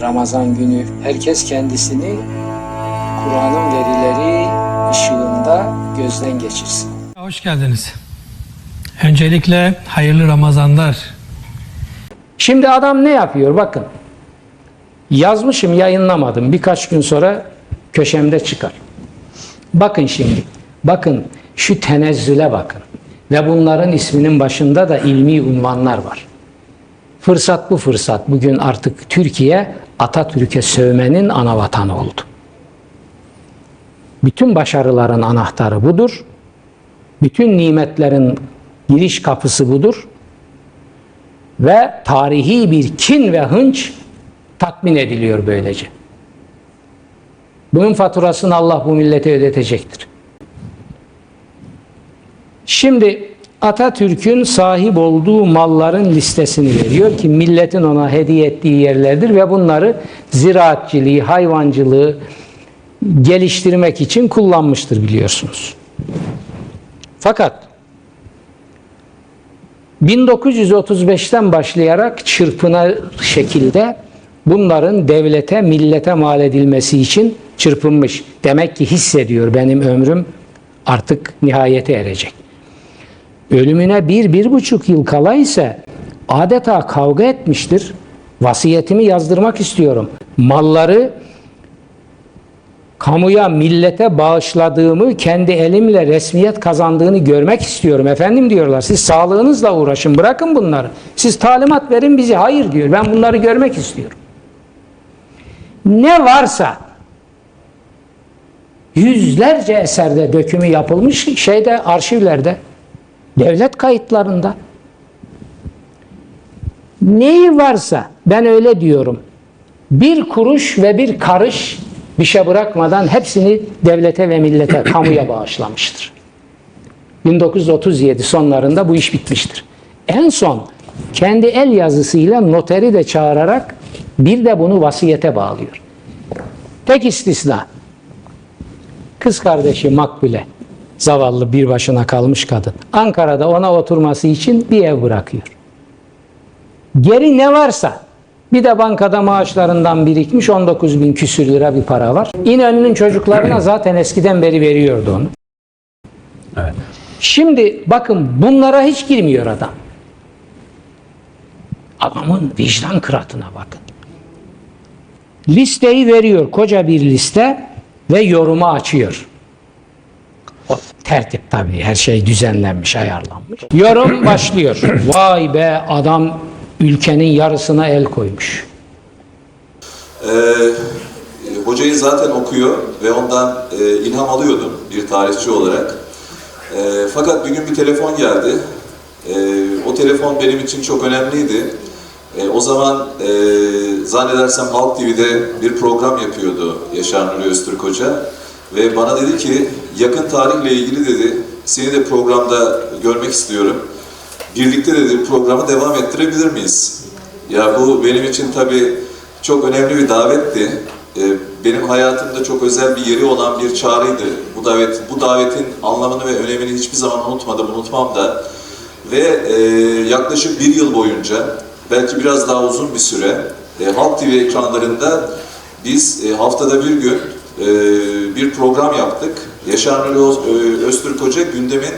Ramazan günü herkes kendisini Kur'an'ın verileri ışığında gözden geçirsin. Hoş geldiniz. Öncelikle hayırlı Ramazanlar. Şimdi adam ne yapıyor bakın. Yazmışım yayınlamadım. Birkaç gün sonra köşemde çıkar. Bakın şimdi. Bakın şu tenezzüle bakın. Ve bunların isminin başında da ilmi unvanlar var. Fırsat bu fırsat. Bugün artık Türkiye Atatürk'e sövmenin ana vatanı oldu. Bütün başarıların anahtarı budur. Bütün nimetlerin giriş kapısı budur ve tarihi bir kin ve hınç tatmin ediliyor böylece. Bunun faturasını Allah bu millete ödetecektir. Şimdi Atatürk'ün sahip olduğu malların listesini veriyor ki milletin ona hediye ettiği yerlerdir ve bunları ziraatçılığı, hayvancılığı geliştirmek için kullanmıştır biliyorsunuz. Fakat 1935'ten başlayarak çırpınar şekilde bunların devlete, millete mal edilmesi için çırpınmış. Demek ki hissediyor benim ömrüm artık nihayete erecek. Ölümüne bir, bir buçuk yıl kala ise adeta kavga etmiştir. Vasiyetimi yazdırmak istiyorum. Malları kamuya, millete bağışladığımı, kendi elimle resmiyet kazandığını görmek istiyorum. Efendim diyorlar, siz sağlığınızla uğraşın, bırakın bunları. Siz talimat verin bizi. Hayır diyor, ben bunları görmek istiyorum. Ne varsa yüzlerce eserde dökümü yapılmış şeyde arşivlerde, devlet kayıtlarında. Neyi varsa ben öyle diyorum. Bir kuruş ve bir karış bir şey bırakmadan hepsini devlete ve millete, kamuya bağışlamıştır. 1937 sonlarında bu iş bitmiştir. En son kendi el yazısıyla noteri de çağırarak bir de bunu vasiyete bağlıyor. Tek istisna kız kardeşi Makbule zavallı bir başına kalmış kadın. Ankara'da ona oturması için bir ev bırakıyor. Geri ne varsa bir de bankada maaşlarından birikmiş 19 bin küsür lira bir para var. İnönü'nün çocuklarına zaten eskiden beri veriyordu onu. Evet. Şimdi bakın bunlara hiç girmiyor adam. Adamın vicdan kıratına bakın. Listeyi veriyor koca bir liste ve yorumu açıyor. O tertip tabii her şey düzenlenmiş ayarlanmış. Yorum başlıyor. Vay be adam ülkenin yarısına el koymuş. Ee, hocayı zaten okuyor ve ondan e, ilham alıyordum bir tarihçi olarak. E, fakat bir gün bir telefon geldi. E, o telefon benim için çok önemliydi. E, o zaman e, zannedersem Halk TV'de bir program yapıyordu Yaşar Nuri Öztürk Hoca. Ve bana dedi ki yakın tarihle ilgili dedi seni de programda görmek istiyorum. Birlikte dedi programı devam ettirebilir miyiz? Ya bu benim için tabii çok önemli bir davetti. Ee, Benim hayatımda çok özel bir yeri olan bir çağrıydı. Bu davet, bu davetin anlamını ve önemini hiçbir zaman unutmadım, unutmam da. Ve e, yaklaşık bir yıl boyunca, belki biraz daha uzun bir süre, e, Halk TV ekranlarında biz e, haftada bir gün bir program yaptık. Yaşar Nuri Öz- Öztürk Hoca gündemin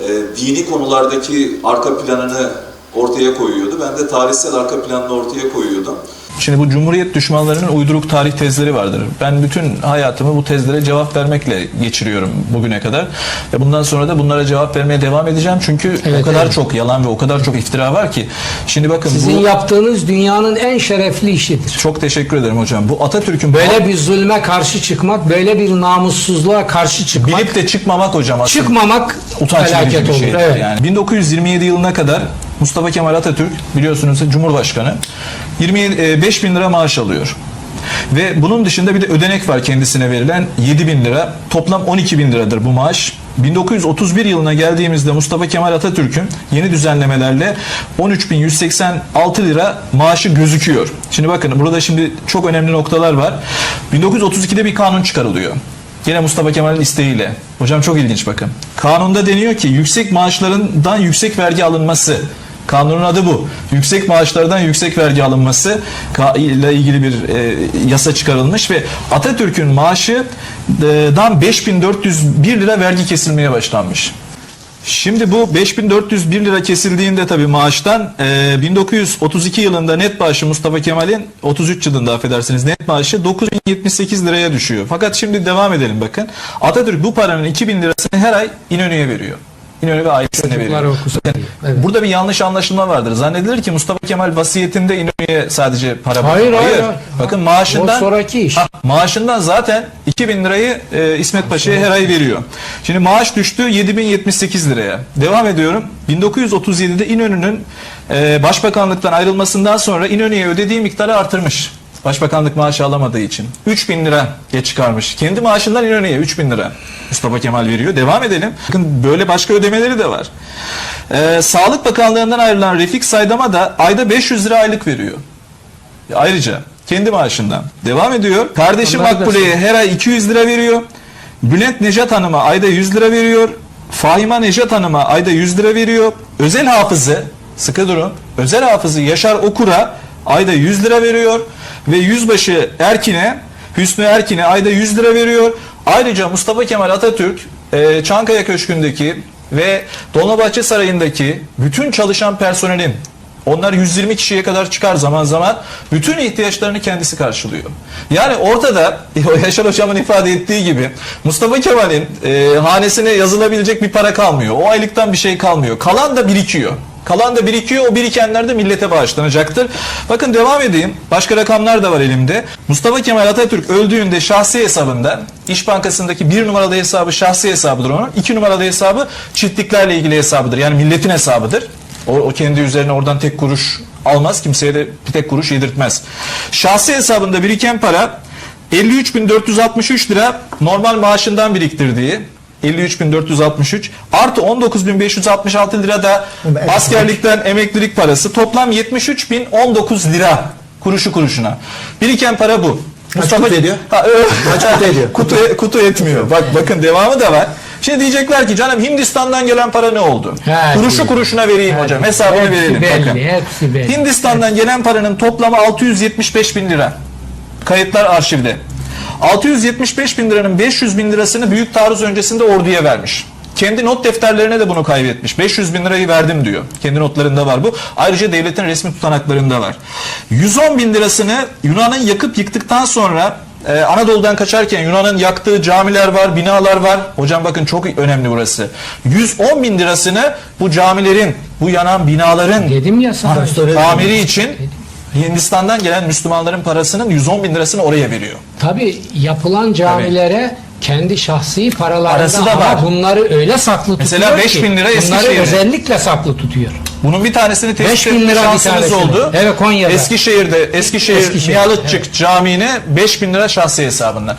e, dini konulardaki arka planını ortaya koyuyordu. Ben de tarihsel arka planını ortaya koyuyordum. Şimdi bu Cumhuriyet düşmanlarının uyduruk tarih tezleri vardır. Ben bütün hayatımı bu tezlere cevap vermekle geçiriyorum bugüne kadar. Ve bundan sonra da bunlara cevap vermeye devam edeceğim. Çünkü Evet, o kadar evet. çok yalan ve o kadar çok iftira var ki. Şimdi bakın Sizin bu... yaptığınız dünyanın en şerefli işidir. Çok teşekkür ederim hocam. Bu Atatürk'ün Böyle bir zulme karşı çıkmak, böyle bir namussuzluğa karşı çıkmak, bilip de çıkmamak hocam aslında. çıkmamak utanç verici bir olur. şeydir. Evet. Yani 1927 yılına kadar Mustafa Kemal Atatürk biliyorsunuz Cumhurbaşkanı 25 bin lira maaş alıyor. Ve bunun dışında bir de ödenek var kendisine verilen 7 bin lira. Toplam 12 bin liradır bu maaş. 1931 yılına geldiğimizde Mustafa Kemal Atatürk'ün yeni düzenlemelerle 13.186 lira maaşı gözüküyor. Şimdi bakın burada şimdi çok önemli noktalar var. 1932'de bir kanun çıkarılıyor. Yine Mustafa Kemal'in isteğiyle. Hocam çok ilginç bakın. Kanunda deniyor ki yüksek maaşlarından yüksek vergi alınması Kanunun adı bu. Yüksek maaşlardan yüksek vergi alınması ile ilgili bir e, yasa çıkarılmış ve Atatürk'ün maaşından 5401 lira vergi kesilmeye başlanmış. Şimdi bu 5401 lira kesildiğinde tabii maaştan e, 1932 yılında net maaşı Mustafa Kemal'in 33 yılında affedersiniz net maaşı 9078 liraya düşüyor. Fakat şimdi devam edelim bakın. Atatürk bu paranın 2000 lirasını her ay İnönü'ye veriyor. İnönü ve ailesine Çocuklar veriyor. okusun diye. Evet. Burada bir yanlış anlaşılma vardır. Zannedilir ki Mustafa Kemal vasiyetinde İnönü'ye sadece para Hayır, hayır, hayır. Bakın maaşından O sonraki iş. Ha, maaşından zaten 2000 lirayı e, İsmet Paşa'ya her ay veriyor. Şimdi maaş düştü 7078 liraya. Devam ediyorum. 1937'de İnönü'nün e, başbakanlıktan ayrılmasından sonra İnönü'ye ödediği miktarı artırmış. Başbakanlık maaşı alamadığı için. 3000 lira geç çıkarmış. Kendi maaşından İnönü'ye 3000 lira Mustafa Kemal veriyor. Devam edelim. Bakın böyle başka ödemeleri de var. E, Sağlık Bakanlığı'ndan ayrılan Refik Saydam'a da ayda 500 lira aylık veriyor. Ayrıca kendi maaşından. Devam ediyor. Kardeşi Onları da Makbule'ye her ay 200 lira veriyor. Bülent Nejat Hanım'a ayda 100 lira veriyor. Fahima Nejat Hanım'a ayda 100 lira veriyor. Özel hafızı, sıkı durun, özel hafızı Yaşar Okur'a ayda 100 lira veriyor. Ve yüzbaşı Erkin'e, Hüsnü Erkin'e ayda 100 lira veriyor. Ayrıca Mustafa Kemal Atatürk e, Çankaya Köşkü'ndeki ve Dolmabahçe Sarayı'ndaki bütün çalışan personelin onlar 120 kişiye kadar çıkar zaman zaman. Bütün ihtiyaçlarını kendisi karşılıyor. Yani ortada Yaşar Hocam'ın ifade ettiği gibi Mustafa Kemal'in e, hanesine yazılabilecek bir para kalmıyor. O aylıktan bir şey kalmıyor. Kalan da birikiyor. Kalan da birikiyor. O birikenler de millete bağışlanacaktır. Bakın devam edeyim. Başka rakamlar da var elimde. Mustafa Kemal Atatürk öldüğünde şahsi hesabında İş Bankası'ndaki bir numaralı hesabı şahsi hesabıdır onun. iki numaralı hesabı çiftliklerle ilgili hesabıdır. Yani milletin hesabıdır. O, o kendi üzerine oradan tek kuruş almaz. Kimseye de bir tek kuruş yedirtmez. Şahsi hesabında biriken para 53.463 lira normal maaşından biriktirdiği 53.463 artı 19.566 lira da askerlikten emeklilik parası toplam 73.019 lira kuruşu kuruşuna. Biriken para bu. kutu ediyor? Ha, Kaç kutu ediyor? kutu, kutu etmiyor. Bak bakın devamı da var. Şimdi diyecekler ki canım Hindistan'dan gelen para ne oldu? He, Kuruşu değil. kuruşuna vereyim hocam. Hesabını Hepsi verelim. belli, bakın. hepsi belli. Hindistan'dan gelen paranın toplamı 675 bin lira. Kayıtlar arşivde. 675 bin liranın 500 bin lirasını büyük taarruz öncesinde orduya vermiş. Kendi not defterlerine de bunu kaybetmiş. 500 bin lirayı verdim diyor. Kendi notlarında var bu. Ayrıca devletin resmi tutanaklarında var. 110 bin lirasını Yunan'ın yakıp yıktıktan sonra e, Anadolu'dan kaçarken Yunan'ın yaktığı camiler var, binalar var. Hocam bakın çok önemli burası. 110 bin lirasını bu camilerin, bu yanan binaların Dedim ya sana. tamiri için Hindistan'dan gelen Müslümanların parasının 110 bin lirasını oraya veriyor. Tabi yapılan camilere kendi şahsi paralarında Parası da ama var. bunları öyle saklı Mesela tutuyor 5 ki bin lira bunları Eskişehir'e. özellikle saklı tutuyor. Bunun bir tanesini tespit 5 bin etme lira bir şansınız tanesini. oldu. Evet, Konya'da. Eskişehir'de Eskişehir, Eskişehir, Miyalıtçık Camii'ne 5 bin lira şahsi hesabından.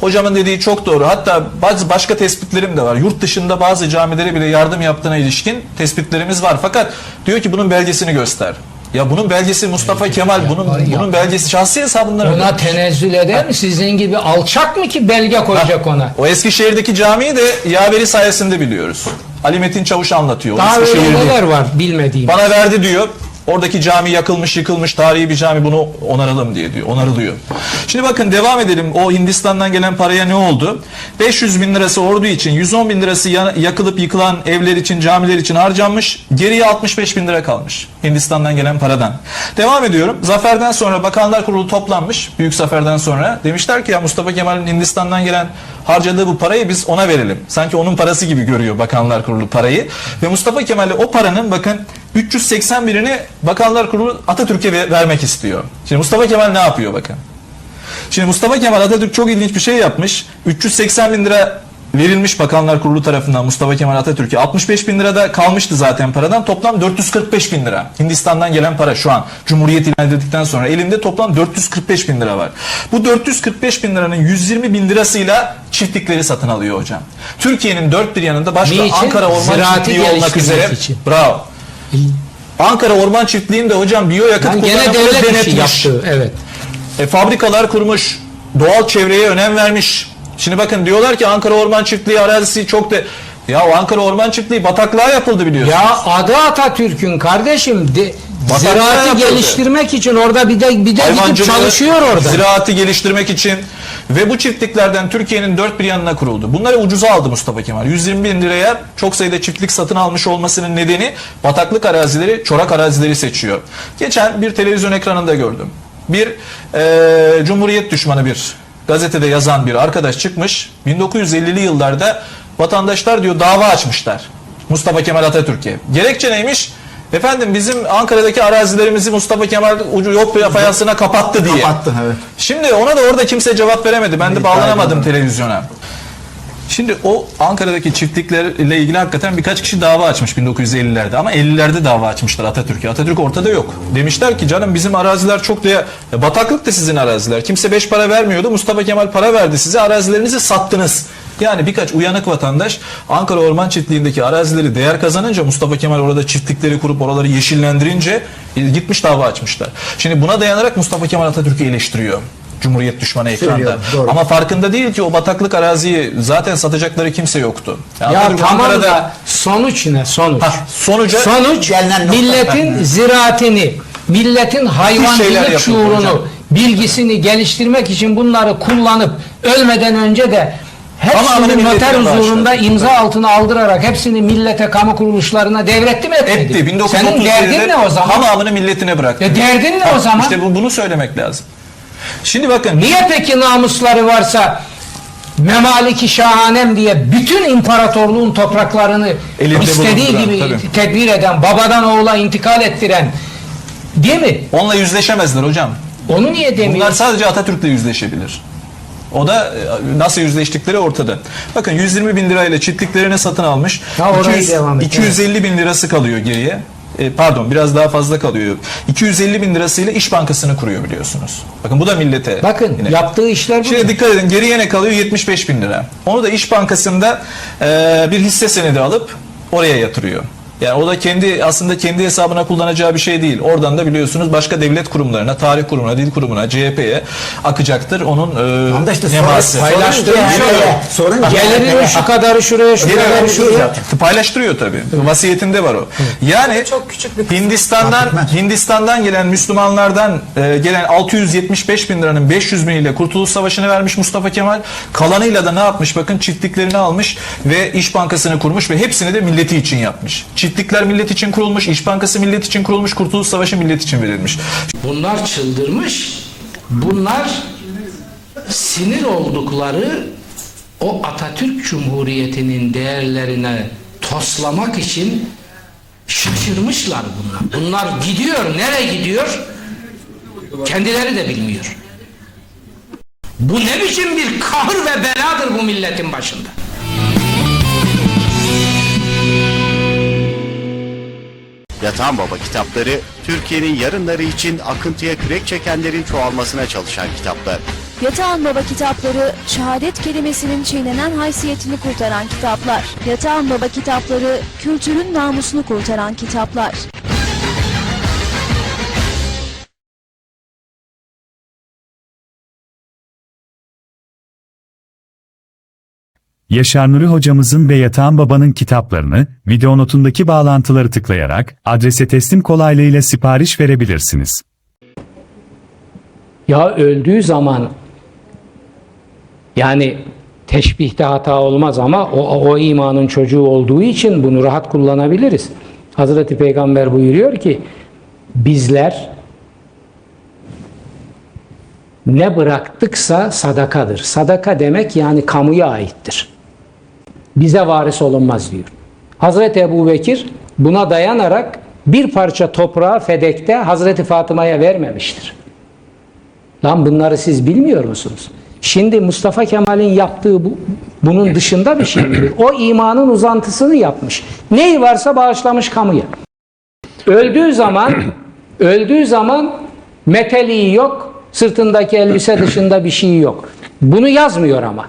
Hocamın dediği çok doğru. Hatta bazı başka tespitlerim de var. Yurt dışında bazı camilere bile yardım yaptığına ilişkin tespitlerimiz var. Fakat diyor ki bunun belgesini göster. Ya bunun belgesi Mustafa Kemal, bunun bunun belgesi şahsi hesabından Ona tenezzül eder mi? Sizin gibi alçak mı ki belge koyacak ona? O Eskişehir'deki camiyi de yaveri sayesinde biliyoruz. Ali Metin Çavuş anlatıyor. O Daha öyle Eskişehir'de. neler var bilmediğim. Bana verdi diyor. Oradaki cami yakılmış, yıkılmış, tarihi bir cami bunu onaralım diye diyor. Onarılıyor. Şimdi bakın devam edelim. O Hindistan'dan gelen paraya ne oldu? 500 bin lirası ordu için, 110 bin lirası ya- yakılıp yıkılan evler için, camiler için harcanmış. Geriye 65 bin lira kalmış. Hindistan'dan gelen paradan. Devam ediyorum. Zaferden sonra Bakanlar Kurulu toplanmış. Büyük zaferden sonra. Demişler ki ya Mustafa Kemal'in Hindistan'dan gelen harcadığı bu parayı biz ona verelim. Sanki onun parası gibi görüyor Bakanlar Kurulu parayı. Ve Mustafa Kemal'e o paranın bakın 381'ini Bakanlar Kurulu Atatürk'e ve- vermek istiyor. Şimdi Mustafa Kemal ne yapıyor bakın. Şimdi Mustafa Kemal Atatürk çok ilginç bir şey yapmış. 380 bin lira verilmiş Bakanlar Kurulu tarafından Mustafa Kemal Atatürk'e. 65 bin lira da kalmıştı zaten paradan. Toplam 445 bin lira. Hindistan'dan gelen para şu an. Cumhuriyet ilan edildikten sonra elinde toplam 445 bin lira var. Bu 445 bin liranın 120 bin lirasıyla çiftlikleri satın alıyor hocam. Türkiye'nin dört bir yanında başta Niçin? Ankara Orman Ziraati Çiftliği olmak üzere. için. Bravo. Ankara Orman Çiftliği'nde hocam biyoyakıt Yani gene devlet denetmiş. yaptı. Evet. E, fabrikalar kurmuş, doğal çevreye önem vermiş. Şimdi bakın diyorlar ki Ankara Orman Çiftliği arazisi çok da Ya Ankara Orman Çiftliği bataklığa yapıldı biliyorsun. Ya adı Atatürk'ün kardeşim. De, ziraatı geliştirmek için orada bir de bir de gidip çalışıyor orada. Ziraatı geliştirmek için ve bu çiftliklerden Türkiye'nin dört bir yanına kuruldu. Bunları ucuza aldı Mustafa Kemal. 120 bin liraya çok sayıda çiftlik satın almış olmasının nedeni bataklık arazileri, çorak arazileri seçiyor. Geçen bir televizyon ekranında gördüm. Bir eee, Cumhuriyet düşmanı bir gazetede yazan bir arkadaş çıkmış. 1950'li yıllarda vatandaşlar diyor dava açmışlar. Mustafa Kemal Atatürk'e. Gerekçe neymiş? Efendim bizim Ankara'daki arazilerimizi Mustafa Kemal ucu yok bir fayansına kapattı diye. Kapattı, evet. Şimdi ona da orada kimse cevap veremedi. Ben de bağlanamadım televizyona. Şimdi o Ankara'daki çiftliklerle ilgili hakikaten birkaç kişi dava açmış 1950'lerde ama 50'lerde dava açmışlar Atatürk'e. Atatürk ortada yok. Demişler ki canım bizim araziler çok değer. Ya bataklık da sizin araziler. Kimse beş para vermiyordu. Mustafa Kemal para verdi size. Arazilerinizi sattınız. Yani birkaç uyanık vatandaş Ankara Orman Çiftliği'ndeki arazileri değer kazanınca Mustafa Kemal orada çiftlikleri kurup oraları yeşillendirince e, gitmiş dava açmışlar. Şimdi buna dayanarak Mustafa Kemal Atatürk'ü eleştiriyor. Cumhuriyet düşmanı ekranda. Doğru. Ama farkında değil ki o bataklık araziyi zaten satacakları kimse yoktu. Ya Atatürk tamam Ankara'da- da sonuç ne sonuç? Hah, sonuca Sonuç milletin ziraatini, milletin hayvancılık şuurunu, hocam. bilgisini geliştirmek için bunları kullanıp ölmeden önce de hepsini noter huzurunda imza altına aldırarak hepsini millete, kamu kuruluşlarına devretti mi etmedi? etti. 1937'de Senin derdin ne o zaman? Tamamını milletine bıraktı. Ya derdin ne Ha, o zaman? İşte bu, bunu söylemek lazım. Şimdi bakın Niye peki namusları varsa Memaliki Şahanem diye bütün imparatorluğun topraklarını Elinde istediği bulunduran, gibi tabii. tedbir eden, babadan oğula intikal ettiren değil mi? onunla yüzleşemezler hocam. Onu niye demiyor? Bunlar sadece Atatürk'le yüzleşebilir. O da e, nasıl yüzleştikleri ortada. Bakın 120 bin lirayla çiftliklerini satın almış. Ha, orayı devam et, 250 bin lirası kalıyor geriye. E, pardon biraz daha fazla kalıyor. 250 bin lirasıyla İş Bankası'nı kuruyor biliyorsunuz. Bakın bu da millete. Bakın yine- yaptığı işler bu. Şimdi dikkat edin geriye ne kalıyor? 75 bin lira. Onu da İş Bankası'nda e, bir hisse senedi alıp oraya yatırıyor. Yani o da kendi aslında kendi hesabına kullanacağı bir şey değil. Oradan da biliyorsunuz başka devlet kurumlarına, tarih kurumuna, dil kurumuna, CHP'ye akacaktır onun e, Ama işte neması. sorun Gelirinin şu kadarı şuraya, şu kadarı vermiş şuraya. zaten. Paylaştırıyor tabii. Vasiyetinde var o. Yani Çok küçük bir. Hindistan'dan. Hindistan'dan gelen Müslümanlardan e, gelen 675 bin liranın 500 biniyle Kurtuluş Savaşı'nı vermiş Mustafa Kemal. Kalanıyla da ne yapmış? Bakın çiftliklerini almış ve İş Bankası'nı kurmuş ve hepsini de milleti için yapmış. Çiftlikler millet için kurulmuş, İş Bankası millet için kurulmuş, Kurtuluş Savaşı millet için verilmiş. Bunlar çıldırmış. Bunlar sinir oldukları o Atatürk Cumhuriyeti'nin değerlerine toslamak için şaşırmışlar bunlar. Bunlar gidiyor. Nereye gidiyor? Kendileri de bilmiyor. Bu ne biçim bir kahır ve beladır bu milletin başında? Yatan Baba kitapları, Türkiye'nin yarınları için akıntıya kürek çekenlerin çoğalmasına çalışan kitaplar. Yatağan Baba kitapları, şehadet kelimesinin çiğnenen haysiyetini kurtaran kitaplar. Yatağan Baba kitapları, kültürün namusunu kurtaran kitaplar. Yaşar Nuri hocamızın ve Yatağan Baba'nın kitaplarını video notundaki bağlantıları tıklayarak adrese teslim kolaylığıyla sipariş verebilirsiniz. Ya öldüğü zaman yani teşbihte hata olmaz ama o, o imanın çocuğu olduğu için bunu rahat kullanabiliriz. Hazreti Peygamber buyuruyor ki bizler ne bıraktıksa sadakadır. Sadaka demek yani kamuya aittir. Bize varis olunmaz diyor. Hazreti Ebu Bekir buna dayanarak bir parça toprağı Fedek'te Hazreti Fatıma'ya vermemiştir. Lan bunları siz bilmiyor musunuz? Şimdi Mustafa Kemal'in yaptığı bu, bunun dışında bir şey midir? O imanın uzantısını yapmış. Neyi varsa bağışlamış kamuya. Öldüğü zaman öldüğü zaman meteliği yok, sırtındaki elbise dışında bir şey yok. Bunu yazmıyor ama.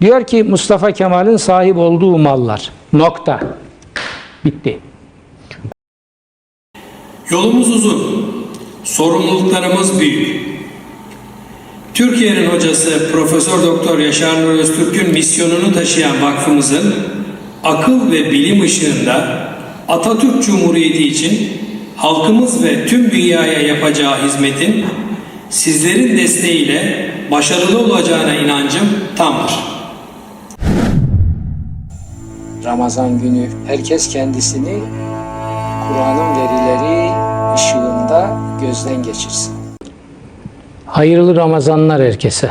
Diyor ki Mustafa Kemal'in sahip olduğu mallar. Nokta. Bitti. Yolumuz uzun, sorumluluklarımız büyük. Türkiye'nin hocası Profesör Doktor Yaşar Nur Öztürk'ün misyonunu taşıyan vakfımızın akıl ve bilim ışığında Atatürk Cumhuriyeti için halkımız ve tüm dünyaya yapacağı hizmetin sizlerin desteğiyle başarılı olacağına inancım tamdır. Ramazan günü herkes kendisini Kur'an'ın verileri ışığında gözden geçirsin. Hayırlı Ramazanlar herkese.